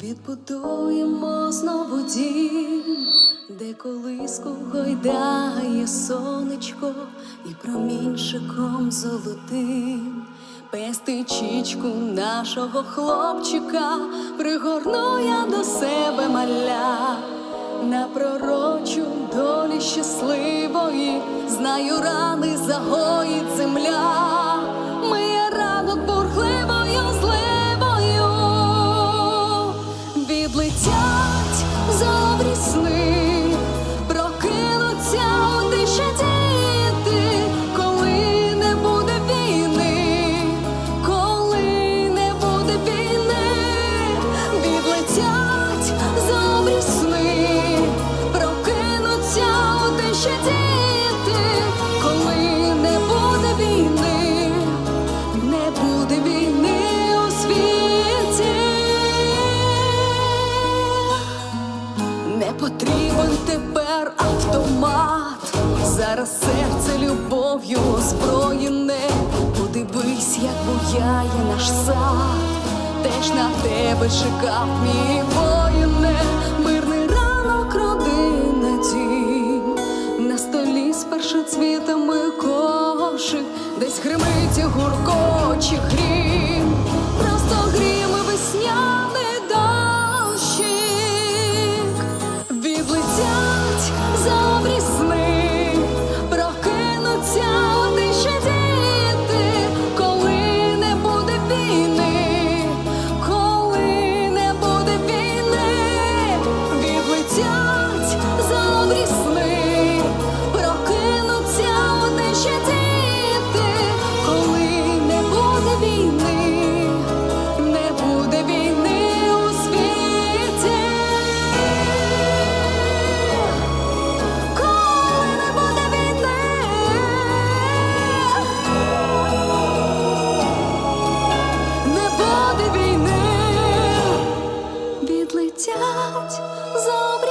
Будуємо знову дім, де колиску гойдає сонечко і промінчиком золотим. Пестичічку нашого хлопчика пригорну я до себе маля, на пророчу долі щасливої, знаю рани загоїть земля, сни, прокинуться у діти, коли не буде війни, коли не буде війни, відлетять зорі сни, прокинуться у діти, потрібен тепер автомат. Зараз серце любов'ю озброєне. Подивись, як буяє наш сад. Теж на тебе чекав мій воїне. Мирний ранок родина дім. На столі з першоцвітами кошик, десь гримить і гуркоче грім.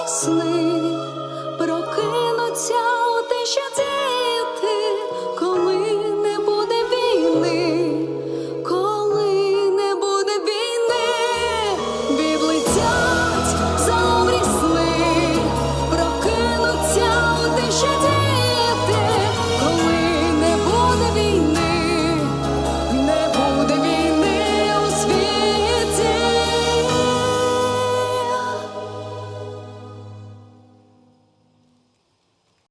Сни прокинуться у тиші.